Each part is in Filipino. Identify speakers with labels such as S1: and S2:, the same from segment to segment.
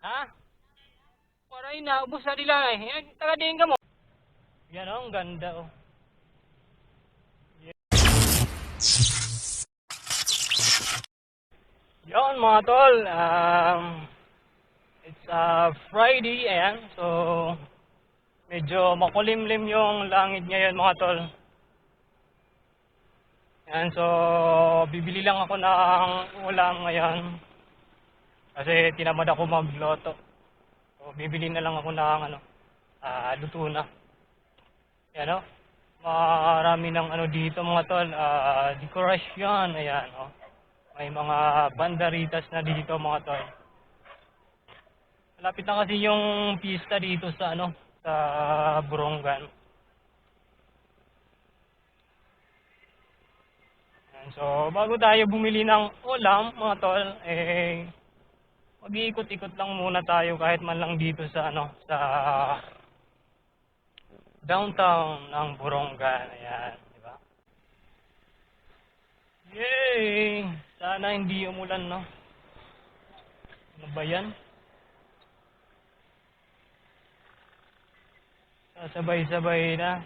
S1: Ha? Waray na, ubos na nila eh. Yan, taga-diin ka mo. Yan oh, ang ganda oh. Yan. Yan mga tol, um, it's uh, Friday, ayan. So, medyo makulimlim yung langit ngayon mga tol. Ayan, so, bibili lang ako ng ulam ngayon. Kasi tinamad ako magloto. So, bibili na lang ako ng ano, ah, luto na. Ayan o. Marami ng ano dito mga tol. ah, decoration. Ayan o. May mga banderitas na dito mga tol. Malapit na kasi yung pista dito sa ano, sa Borongan. Ayan, So, bago tayo bumili ng ulam, mga tol, eh, mag-iikot-ikot lang muna tayo kahit man lang dito sa ano, sa downtown ng Borongan. Ayan, di ba? Yay! Sana hindi umulan, no? Ano ba yan? Sasabay-sabay na.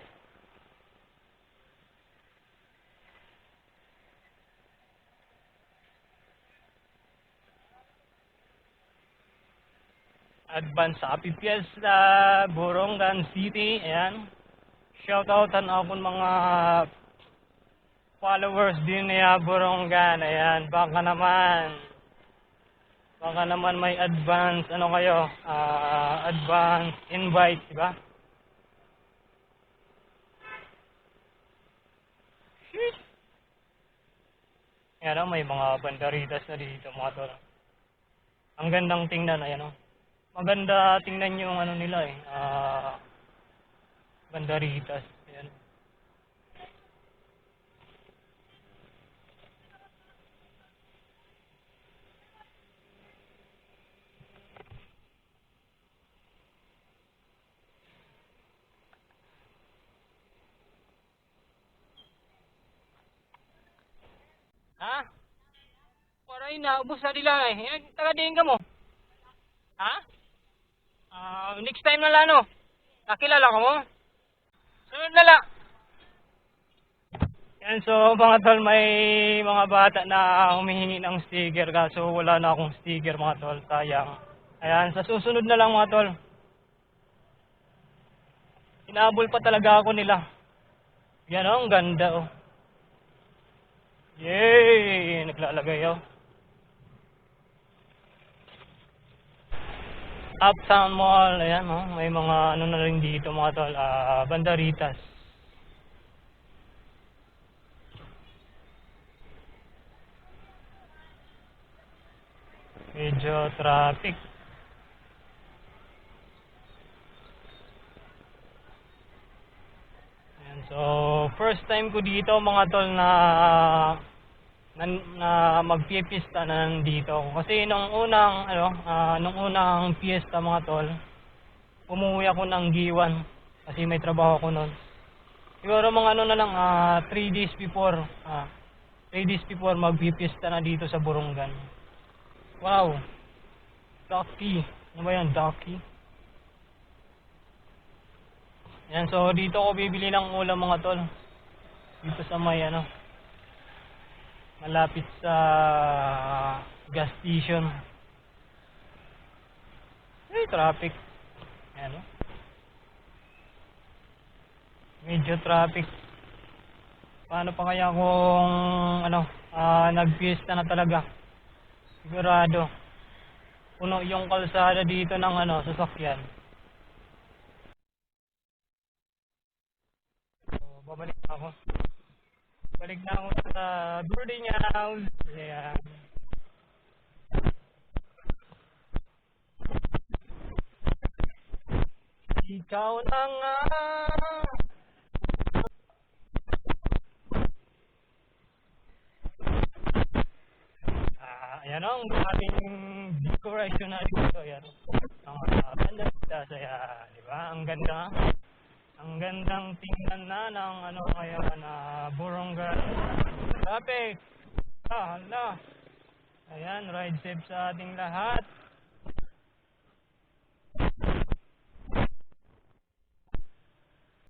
S1: Advance Happy Fiesta, Borongan City. Ayan. Shoutoutan ako mga followers din niya Borongan. Ayan, baka naman. Baka naman may advance, ano kayo, ah, advance invite, di ba? Ayan o, may mga banderitas na dito, mga tol. Ang gandang tingnan, ayan o. Maganda tingnan yung ano nila eh, ah, banderitas. Ayan. Ha? Waray na, ubos na nila eh. Yan, taga-diin ka mo. Ha? Ah, next time na lang, no? Nakilala ka mo? Sunod na lang. Yan, so mga tol, may mga bata na humihingi ng sticker kaso wala na akong sticker mga tol, sayang. Ayan, sa susunod na lang mga tol. Inabol pa talaga ako nila. Yan oh, ang ganda oh. Yay! Naglalagay oh. Uptown Mall, ayan oh. May mga ano na rin dito mga tol, ah, banderitas. Medyo traffic. Ayan, so first time ko dito mga tol na na, na magpipista na nandito ako. Kasi nung unang ano, ah, nung unang fiesta mga tol, umuwi ako ng Giwan kasi may trabaho ko noon. Siguro mga ano na lang 3 days before, ah 3 days before magpipista na dito sa Borongan. Wow. Ducky. Ano ba yan? Ducky? Yan, so dito ako bibili ng ulam mga tol. Dito sa may ano. Malapit sa gas station. Ay, traffic. Yan, oh. Medyo traffic. Paano pa kaya kung ano, ah nagfiesta na talaga? Sigurado. Puno yung kalsada dito ng ano, sasakyan. So, babalik ako. Balik na ako sa boarding house. Ayan. Ikaw na nga. Ah, ayan ang ating decoration na dito. Ayan. Ang ganda dito. Ayan. Di ba? Ang ganda. Ang gandang tingnan na ng ano ngayon na Borongan. Traffic. Ah, hala. Ayan, ride safe sa ating lahat.